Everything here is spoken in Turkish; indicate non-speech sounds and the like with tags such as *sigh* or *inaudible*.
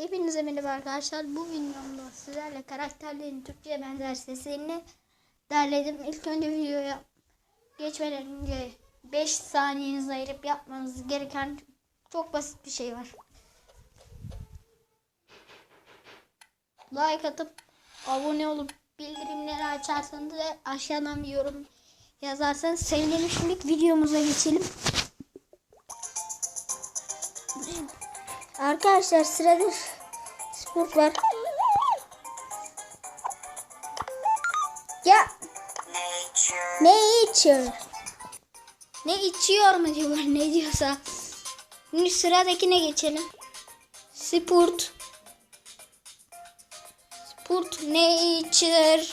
Hepinize merhaba arkadaşlar. Bu videomda sizlerle karakterlerin Türkçe benzer seslerini derledim. İlk önce videoya geçmeden önce 5 saniyenizi ayırıp yapmanız gereken çok basit bir şey var. Like atıp abone olup bildirimleri açarsanız ve aşağıdan bir yorum yazarsanız sevinirim. Şimdi videomuza geçelim. Arkadaşlar sırada spor var. Ya ne içiyor? Ne içiyor mu diyor *laughs* ne diyorsa. Şimdi sıradakine geçelim. Sport. Sport ne içer?